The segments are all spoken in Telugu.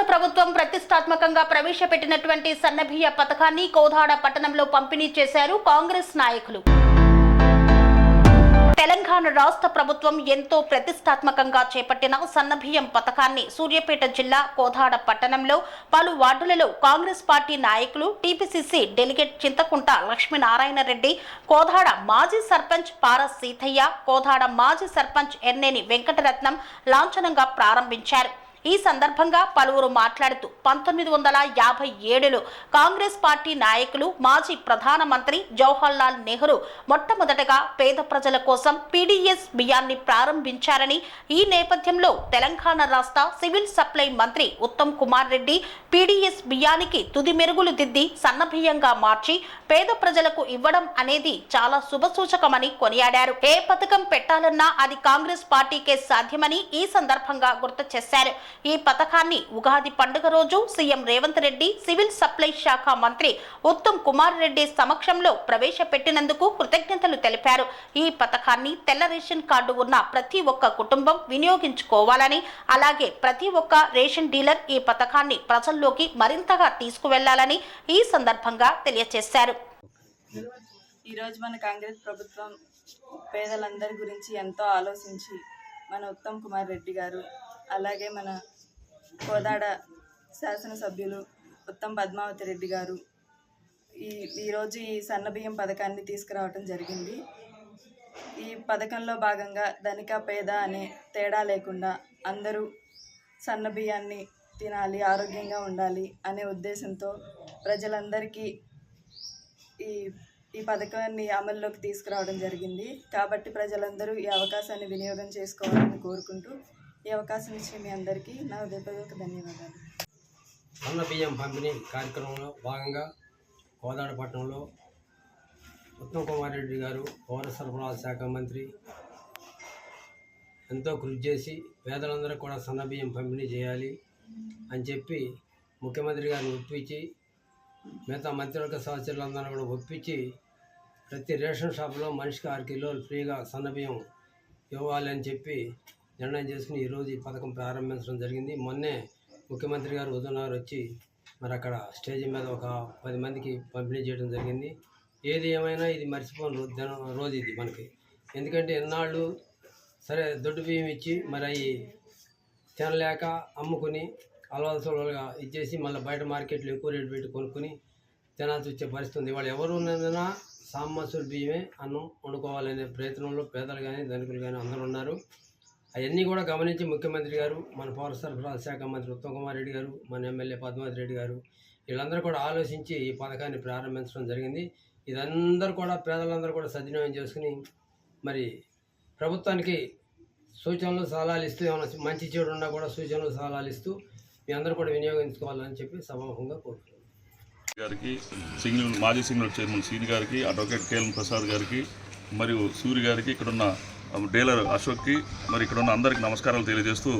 రాష్ట్ర ప్రభుత్వం ప్రతిష్టాత్మకంగా ప్రవేశపెట్టినటువంటి సన్నబియ్య పథకాన్ని కోదాడ పట్టణంలో పంపిణీ చేశారు కాంగ్రెస్ నాయకులు. తెలంగాణ రాష్ట్ర ప్రభుత్వం ఎంతో ప్రతిష్టాత్మకంగా చేపట్టిన సన్నబియ్యం పథకాన్ని సూర్యాపేట జిల్లా కోదాడ పట్టణంలో పలు వార్డులలో కాంగ్రెస్ పార్టీ నాయకులు టీపీసీసీ డెలిగేట్ చింతకుంట లక్ష్మీనారాయణ రెడ్డి కోదాడ మాజీ సర్పంచ్ పార సీతయ్య కోదాడ మాజీ సర్పంచ్ ఎర్నేని వెంకటరత్నం లాంఛనంగా ప్రారంభించారు. ఈ సందర్భంగా పలువురు మాట్లాడుతూ పంతొమ్మిది వందల యాభై ఏడులో కాంగ్రెస్ పార్టీ నాయకులు మాజీ ప్రధానమంత్రి జవహర్లాల్ నెహ్రూ మొట్టమొదటగా పేద ప్రజల కోసం పీడీఎస్ బియ్యాన్ని ప్రారంభించారని ఈ నేపథ్యంలో తెలంగాణ రాష్ట్ర సివిల్ సప్లై మంత్రి ఉత్తమ్ కుమార్ రెడ్డి పీడీఎస్ బియ్యానికి తుది మెరుగులు దిద్ది సన్నబియ్యంగా మార్చి పేద ప్రజలకు ఇవ్వడం అనేది చాలా శుభసూచకమని కొనియాడారు. ఏ పథకం పెట్టాలన్నా అది కాంగ్రెస్ పార్టీకే సాధ్యమని ఈ సందర్భంగా గుర్తు చేశారు. ఈ పథకాన్ని ఉగాది పండుగ రోజు CM Revanth Reddy civil supply శాఖ మంత్రి ఉత్తమ్ కుమార్ రెడ్డి సమక్షంలో ప్రవేశపెట్టినందుకు కృతజ్ఞతలు తెలిపారు. ఈ పథకాన్ని తెల్ల రేషన్ కార్డు ఉన్న ప్రతి ఒక్క కుటుంబం వినియోగించుకోవాలని అలాగే ప్రతి ఒక్క రేషన్ డీలర్ ఈ పథకాన్ని ప్రజల్లోకి మరింతగా తీసుకువెళ్ళాలని ఈ సందర్భంగా తెలియజేశారు. ఈరోజు మన కాంగ్రెస్ ప్రభుత్వం పేదలందరి గురించి ఎంతో ఆలోచించి మన ఉత్తమ్ కుమార్ రెడ్డి గారు అలాగే మన కోదాడ శాసనసభ్యులు ఉత్తమ్ పద్మావతి రెడ్డి గారు ఈ ఈరోజు ఈ సన్నబియ్యం పథకాన్ని తీసుకురావటం జరిగింది. ఈ పథకంలో భాగంగా ధనిక పేద అనే తేడా లేకుండా అందరూ సన్న బియ్యాన్ని తినాలి ఆరోగ్యంగా ఉండాలి అనే ఉద్దేశంతో ప్రజలందరికీ ఈ ఈ పథకాన్ని అమల్లోకి తీసుకురావడం జరిగింది. కాబట్టి ప్రజలందరూ ఈ అవకాశాన్ని వినియోగం చేసుకోవాలని కోరుకుంటూ ఈ అవకాశం ఇచ్చిన మీ అందరికీ నా హృదయపూర్వక ధన్యవాదాలు. సన్న బియ్యం పంపిణీ కార్యక్రమంలో భాగంగా కోదాడపట్నంలో ఉత్తమ్ కుమార్ రెడ్డి గారు పౌర సరఫరాల శాఖ మంత్రి ఎంతో కృషి చేసి పేదలందరూ కూడా సన్న బియ్యం పంపిణీ చేయాలి అని చెప్పి ముఖ్యమంత్రి గారిని ఒప్పించి మిగతా మంత్రివర్గ సహచరులందరూ కూడా ఒప్పించి ప్రతి రేషన్ షాప్లో మనిషికి ఆరు కిలోలు ఫ్రీగా సన్న బియ్యం ఇవ్వాలి అని చెప్పి నిర్ణయం చేసుకుని ఈరోజు ఈ పథకం ప్రారంభించడం జరిగింది. మొన్నే ముఖ్యమంత్రి గారు ఉదయం గారు వచ్చి మరి అక్కడ స్టేజ్ మీద ఒక పది మందికి పంపిణీ చేయడం జరిగింది. ఏది ఏమైనా ఇది మర్చిపోని రో- రోజు ఇది మనకి. ఎందుకంటే ఎన్నాళ్ళు సరే దొడ్డు బియ్యం ఇచ్చి మరి అవి తినలేక అమ్ముకుని అలవాల్సలుగా ఇచ్చేసి మళ్ళీ బయట మార్కెట్లో ఎక్కువ రేటు పెట్టి కొనుక్కొని తినాల్సి వచ్చే పరిస్థితి ఉంది. వాళ్ళు ఎవరు ఉన్నదైనా సామసులు బియ్యమే అన్నం వండుకోవాలనే ప్రయత్నంలో పేదలు కానీ ధనికులు కానీ అందరూ ఉన్నారు. అవన్నీ కూడా గమనించి ముఖ్యమంత్రి గారు మన పౌర సరఫరాల శాఖ మంత్రి ఉత్తమ్ కుమార్ రెడ్డి గారు మన ఎమ్మెల్యే పద్మావతి రెడ్డి గారు వీళ్ళందరూ కూడా ఆలోచించి ఈ పథకాన్ని ప్రారంభించడం జరిగింది. ఇదందరూ కూడా పేదలందరూ కూడా సద్వినియోగం చేసుకుని మరి ప్రభుత్వానికి సూచనలు సలహాలు ఇస్తూ ఏమైనా మంచి చెడు ఉన్నా కూడా సూచనలు సలహాలు ఇస్తూ మీ అందరూ కూడా వినియోగించుకోవాలని చెప్పి సభాముఖంగా కోరుతున్నాను గారికి సింగిల్ మాజీ సింగిల్ చైర్మన్ సీని గారికి అడ్వకేట్ కేఎల్ ప్రసాద్ గారికి మరియు సూర్య గారికి ఇక్కడున్న డీలర్ అశోక్కి మరి ఇక్కడ ఉన్న అందరికీ నమస్కారాలు తెలియజేస్తూ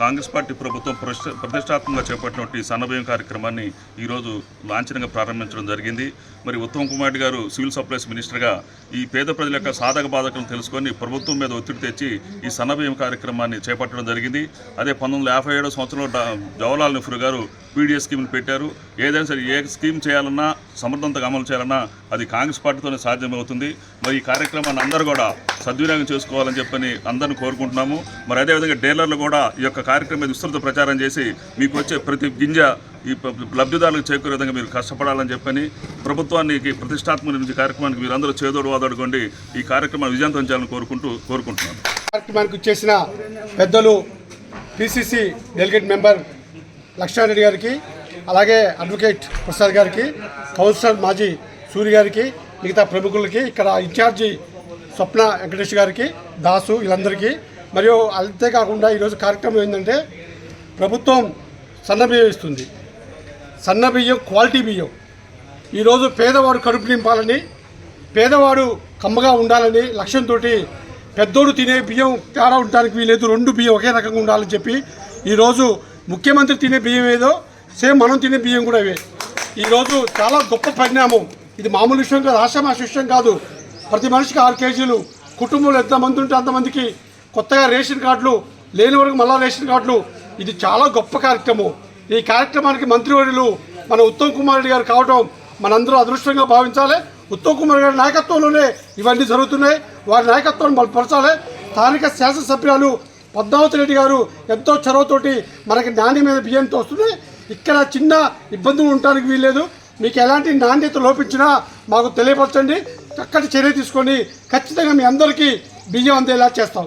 కాంగ్రెస్ పార్టీ ప్రభుత్వం ప్రతిష్టాత్మకంగా చేపట్టినటువంటి సన్నభయం కార్యక్రమాన్ని ఈరోజు లాంఛనంగా ప్రారంభించడం జరిగింది. మరి ఉత్తమ్ కుమార్ రెడ్డి గారు సివిల్ సప్లైస్ మినిస్టర్గా ఈ పేద ప్రజల యొక్క సాధక బాధకులను తెలుసుకొని ప్రభుత్వం మీద ఒత్తిడి తెచ్చి ఈ సన్నభయం కార్యక్రమాన్ని చేపట్టడం జరిగింది. అదే పంతొమ్మిది యాభై ఏడో సంవత్సరంలో జవహర్లాల్ నెహ్రూ గారు పీడిఎస్ స్కీమ్ని పెట్టారు. ఏదైనా సరే ఏ స్కీమ్ చేయాలన్నా సమర్థవంతంగా అమలు చేయాలన్నా అది కాంగ్రెస్ పార్టీతోనే సాధ్యమవుతుంది. మరి ఈ కార్యక్రమాన్ని అందరూ కూడా సద్వినియోగం చేసుకోవాలని చెప్పని అందరిని కోరుకుంటున్నాము. మరి అదేవిధంగా డీలర్లు కూడా ఈ యొక్క కార్యక్రమం మీద విస్తృత ప్రచారం చేసి మీకు వచ్చే ప్రతి గింజ ఈ లబ్ధిదారులకు చేకూరే విధంగా మీరు కష్టపడాలని చెప్పని ప్రభుత్వానికి ప్రతిష్టాత్మక నుంచి కార్యక్రమానికి మీరు అందరూ చేదోడు వాదోడుకోండి ఈ కార్యక్రమాన్ని విజయంతం చేయాలని కోరుకుంటూ కోరుకుంటున్నాను. కార్యక్రమానికి వచ్చేసిన పెద్దలు పిసిసి డెలిగేట్ మెంబర్ లక్ష్మారెడ్డి గారికి అలాగే అడ్వకేట్ ప్రసాద్ గారికి కౌన్సిలర్ మాజీ సూర్య గారికి మిగతా ప్రముఖులకి ఇక్కడ ఇన్ఛార్జి స్వప్న వెంకటేష్ గారికి దాసు వీళ్ళందరికీ మరియు అంతేకాకుండా ఈరోజు కార్యక్రమం ఏంటంటే ప్రభుత్వం సన్న బియ్యం ఇస్తుంది. సన్న బియ్యం క్వాలిటీ బియ్యం. ఈరోజు పేదవాడు కడుపు నింపాలని పేదవాడు కమ్మగా ఉండాలని లక్ష్యంతో పెద్దోడు తినే బియ్యం తేడా ఉండడానికి వీలేదు రెండు బియ్యం ఒకే రకంగా ఉండాలని చెప్పి ఈరోజు ముఖ్యమంత్రి తినే బియ్యం ఏదో సేమ్ మనం తినే బియ్యం కూడా ఇవే. ఈరోజు చాలా గొప్ప పరిణామం. ఇది మామూలు విషయం కాదు ఆశామాష విషయం కాదు. ప్రతి మనిషికి ఆరు కేజీలు కుటుంబంలో ఎంతమంది ఉంటే అంతమందికి కొత్తగా రేషన్ కార్డులు లేని వరకు మళ్ళా రేషన్ కార్డులు. ఇది చాలా గొప్ప కార్యక్రమం. ఈ కార్యక్రమానికి మంత్రివర్యులు మన ఉత్తమ్ కుమార్ రెడ్డి గారు కావడం మనందరూ అదృష్టంగా భావించాలి. ఉత్తమ్ కుమార్ గారి నాయకత్వంలోనే ఇవన్నీ జరుగుతున్నాయి. వారి నాయకత్వాన్ని బలపరచాలి. స్థానిక శాసనసభ్యులు పద్మావతి రెడ్డి గారు ఎంతో చొరవతోటి మనకి నాణ్యమైన బియ్యంతో వస్తున్నాయి. ఇక్కడ చిన్న ఇబ్బందులు ఉండడానికి వీల్లేదు. మీకు ఎలాంటి నాణ్యత లోపించినా మాకు తెలియపరచండి. చక్కటి చర్య తీసుకొని ఖచ్చితంగా మీ అందరికీ బియ్యం అందేలా చేస్తాం.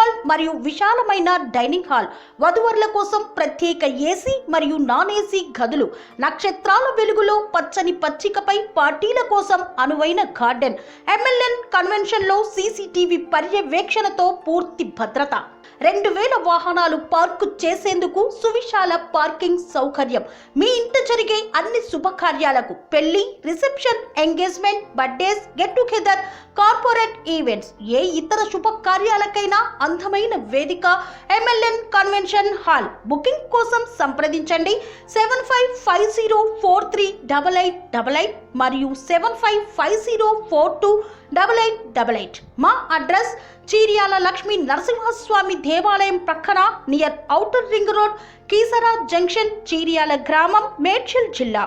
మరియు విశాలమైన డైనింగ్ హాల్ వధువరుల కోసం ప్రత్యేక ఏసీ మరియు నాన్ ఏసీ గదులు నక్షత్రాల వెలుగులో పచ్చని పచ్చికపై పార్టీల కోసం అనువైన గార్డెన్ ఎంఎల్ఎన్ కన్వెన్షన్లో సీసీటీవీ పర్యవేక్షణతో పూర్తి భద్రత. రెండు వేల వాహనాలు పార్కు చేసేందుకు సువిశాల పార్కింగ్ సౌకర్యం. మీ ఇంట జరిగే అన్ని శుభకార్యాలకు పెళ్ళి reception engagement birthdays get together corporate events ఏ ఇతర శుభకార్యాలకైనా అందమైన వేదిక ఎంఎల్ఎన్ కన్వెన్షన్ హాల్ బుకింగ్ కోసం సంప్రదించండి. Seven five five zero four three double eight double eight మరియు seven five five zero four two double eight double eight మా అడ్రస్ చీర్యాల లక్ష్మీ నరసింహస్వామి దేవాలయం ప్రక్కన near outer ring road Keesara junction Cheeryal గ్రామం మేడ్చల్ జిల్లా.